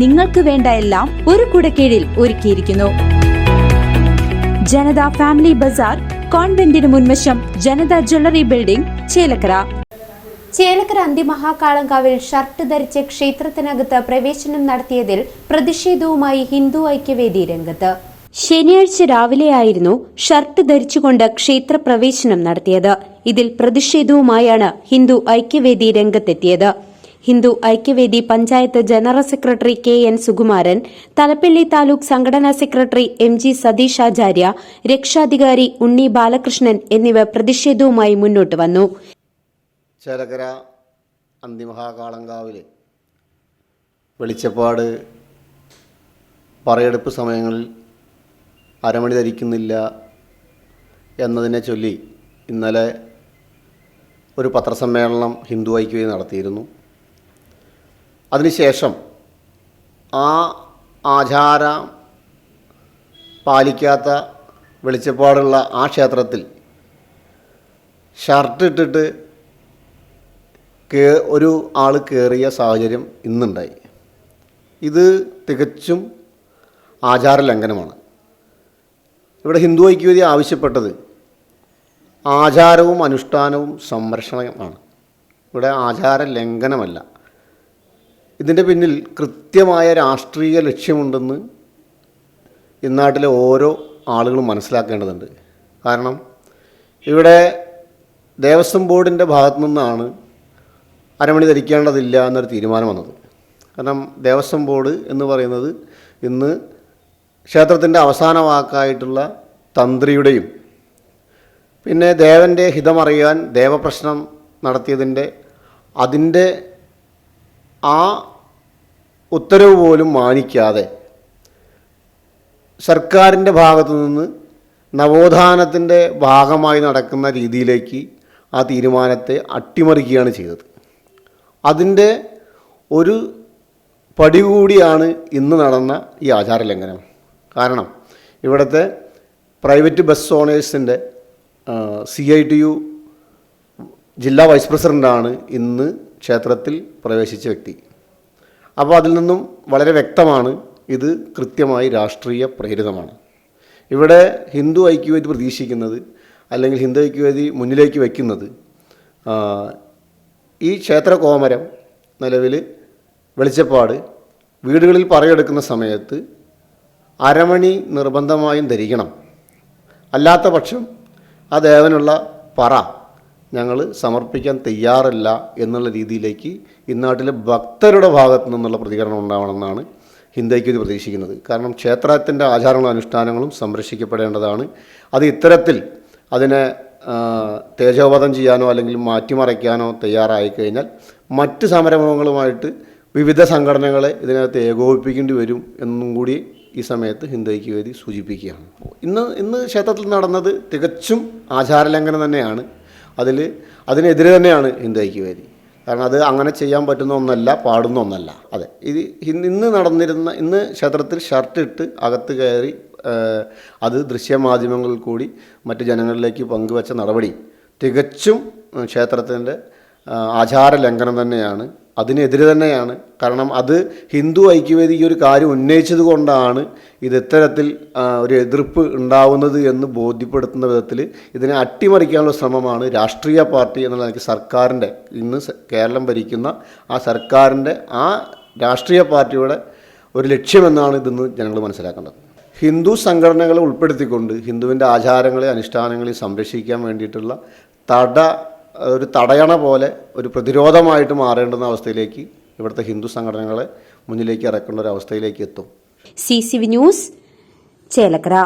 നിങ്ങൾക്ക് വേണ്ട എല്ലാം ഒരു കുടക്കീഴിൽ ഒരുക്കിയിരിക്കുന്നു. ജനത ഫാമിലി ബസാർ കോൺവെന്റിന് മുൻവശം ജനത ജ്വല്ലറി ബിൽഡിംഗ് ചേലക്കര. ചേലക്കര അന്തിമഹാകാളങ്കാവിൽ ഷർട്ട് ധരിച്ച് ക്ഷേത്രത്തിനകത്ത് പ്രവേശനം നടത്തിയതിൽ പ്രതിഷേധവുമായി ഹിന്ദു ഐക്യവേദി രംഗത്ത്. ശനിയാഴ്ച രാവിലെയായിരുന്നു ഷർട്ട് ധരിച്ചുകൊണ്ട് ക്ഷേത്രപ്രവേശനം നടത്തിയത്. ഇതിൽ പ്രതിഷേധവുമായാണ് ഹിന്ദു ഐക്യവേദി രംഗത്തെത്തിയത്. Hindu Aikyavedi panchayat general secretary K N Sukumaran Thalappilly taluk സംഘടനാ സെക്രട്ടറി എം ജി സതീഷ് ആചാര്യ രക്ഷാധികാരി ഉണ്ണി ബാലകൃഷ്ണൻ എന്നിവർ പ്രതിഷേധവുമായി മുന്നോട്ട് വന്നു. ചേലക്കര അന്തിമഹാകാളങ്കാവിൽ വെളിച്ചപ്പാട് പറയെടുപ്പ് സമയങ്ങളിൽ അരമണി ധരിക്കുന്നില്ല എന്നതിനെ ചൊല്ലി ഇന്നലെ ഒരു പത്രസമ്മേളനം ഹിന്ദു ഐക്യവേദി നടത്തിയിരുന്നു. അതിനുശേഷം ആ ആചാര പാലിക്കാത്ത വെളിച്ചപ്പാടുള്ള ആ ക്ഷേത്രത്തിൽ ഷർട്ട് ഇട്ടിട്ട് കേ ഒരു ആൾ കയറിയ സാഹചര്യം ഇന്നുണ്ടായി. ഇത് തികച്ചും ആചാര ലംഘനമാണ്. ഇവിടെ ഹിന്ദു ഐക്യവേദി ആവശ്യപ്പെട്ടത് ആചാരവും അനുഷ്ഠാനവും സംരക്ഷണമാണ് ഇവിടെ ആചാര ലംഘനമല്ല. ഇതിന്റെ പിന്നിൽ കൃത്യമായ രാഷ്ട്രീയ ലക്ഷ്യമുണ്ടെന്ന് ഇന്നാട്ടിലെ ഓരോ ആളുകളും മനസ്സിലാക്കേണ്ടതുണ്ട്. കാരണം ഇവിടെ ദേവസ്വം ബോർഡിന്റെ ഭാഗത്തു നിന്നാണ് അരമണി ധരിക്കേണ്ടതില്ല എന്നൊരു തീരുമാനം വന്നത്. കാരണം ദേവസ്വം ബോർഡ് എന്ന് പറയുന്നത് ഇന്ന് ക്ഷേത്രത്തിന്റെ അവസാന വാക്കായിട്ടുള്ള തന്ത്രിയുടെയും പിന്നെ ദേവന്റെ ഹിതമറിയാൻ ദേവപ്രശ്നം നടത്തിയതിന്റെ അതിന്റെ ആ ഉത്തരവ് പോലും മാനിക്കാതെ സർക്കാരിന്റെ ഭാഗത്തു നിന്ന് നവോത്ഥാനത്തിന്റെ ഭാഗമായി നടക്കുന്ന രീതിയിലേക്ക് ആ തീരുമാനത്തെ അട്ടിമറിക്കുകയാണ് ചെയ്തത്. അതിന്റെ ഒരു പടി കൂടിയാണ് ഇന്ന് നടന്ന ഈ ആചാര ലംഘനം കാരണം ഇവിടുത്തെ പ്രൈവറ്റ് ബസ് ഓണേഴ്സിന്റെ സി ഐ ടി യു ജില്ലാ വൈസ് പ്രസിഡന്റാണ് ഇന്ന് ക്ഷേത്രത്തിൽ പ്രവേശിച്ച വ്യക്തി. അപ്പോൾ അതിൽ നിന്നും വളരെ വ്യക്തമാണ് ഇത് കൃത്യമായി രാഷ്ട്രീയ പ്രേരിതമാണ്. ഇവിടെ ഹിന്ദു ഐക്യവേദി പ്രതീക്ഷിക്കുന്നത് അല്ലെങ്കിൽ ഹിന്ദു ഐക്യവേദി മുന്നിലേക്ക് വയ്ക്കുന്നത് ഈ ക്ഷേത്ര കോമരം നിലവിൽ വെളിച്ചപ്പാട് വീടുകളിൽ പറയെടുക്കുന്ന സമയത്ത് അരമണി നിർബന്ധമായും ധരിക്കണം. അല്ലാത്ത പക്ഷം ആ ദേവനുള്ള പറ ഞങ്ങൾ സമർപ്പിക്കാൻ തയ്യാറല്ല എന്നുള്ള രീതിയിലേക്ക് ഇന്നാട്ടിലെ ഭക്തരുടെ ഭാഗത്തു നിന്നുള്ള പ്രതികരണം ഉണ്ടാവണമെന്നാണ് ഹിന്ദുയ്ക്ക് പ്രതീക്ഷിക്കുന്നത്. കാരണം ക്ഷേത്രത്തിന്റെ ആചാരങ്ങളും അനുഷ്ഠാനങ്ങളും സംരക്ഷിക്കപ്പെടേണ്ടതാണ്. അത് ഇത്തരത്തിൽ അതിനെ തേജോവധം ചെയ്യാനോ അല്ലെങ്കിൽ മാറ്റിമറയ്ക്കാനോ തയ്യാറായി കഴിഞ്ഞാൽ മറ്റ് സമരമുഖങ്ങളുമായിട്ട് വിവിധ സംഘടനകളെ ഇതിനകത്ത് ഏകോപിപ്പിക്കേണ്ടി വരും എന്നും കൂടി ഈ സമയത്ത് ഹിന്ദയ്ക്ക് വേദി സൂചിപ്പിക്കുകയാണ്. ഇന്ന് ഇന്ന് ക്ഷേത്രത്തിൽ നടന്നത് തികച്ചും ആചാരലംഘനം തന്നെയാണ്. അതിൽ അതിനെതിരെ തന്നെയാണ് ഹിന്ദു ഐക്യവേദി കാരണം അത് അങ്ങനെ ചെയ്യാൻ പറ്റുന്ന ഒന്നല്ല പാടുന്ന ഒന്നല്ല. അതെ. ഇത് ഇന്ന് നടന്നിരുന്ന ഇന്ന് ക്ഷേത്രത്തിൽ ഷർട്ട് ഇട്ട് അകത്ത് കയറി അത് ദൃശ്യമാധ്യമങ്ങളിൽ കൂടി മറ്റ് ജനങ്ങളിലേക്ക് പങ്കുവച്ച നടപടി തികച്ചും ക്ഷേത്രത്തിന്റെ ആചാര ലംഘനം തന്നെയാണ് അതിനെതിരെ തന്നെയാണ്. കാരണം അത് ഹിന്ദു ഐക്യവേദി ഈ ഒരു കാര്യം ഉന്നയിച്ചത് കൊണ്ടാണ് ഇത് ഇത്തരത്തിൽ ഒരു എതിർപ്പ് ഉണ്ടാവുന്നത് എന്ന് ബോധ്യപ്പെടുത്തുന്ന വിധത്തിൽ ഇതിനെ അട്ടിമറിക്കാനുള്ള ശ്രമമാണ് രാഷ്ട്രീയ പാർട്ടി എന്നുള്ള നിലയ്ക്ക് സർക്കാരിന്റെ ഇന്ന് കേരളം ഭരിക്കുന്ന ആ സർക്കാരിന്റെ ആ രാഷ്ട്രീയ പാർട്ടിയുടെ ഒരു ലക്ഷ്യമെന്നാണ് ഇതെന്ന് ജനങ്ങൾ മനസ്സിലാക്കേണ്ടത്. ഹിന്ദു സംഘടനകളെ ഉൾപ്പെടുത്തിക്കൊണ്ട് ഹിന്ദുവിന്റെ ആചാരങ്ങളെ അനുഷ്ഠാനങ്ങളെ സംരക്ഷിക്കാൻ വേണ്ടിയിട്ടുള്ള തട ഒരു തടയണ പോലെ ഒരു പ്രതിരോധമായിട്ട് മാറേണ്ടുന്ന അവസ്ഥയിലേക്ക് ഇവിടുത്തെ ഹിന്ദു സംഘടനകളെ മുന്നിലേക്ക് ഇറക്കേണ്ട ഒരു അവസ്ഥയിലേക്ക് എത്തും. C C V news Chelakkara.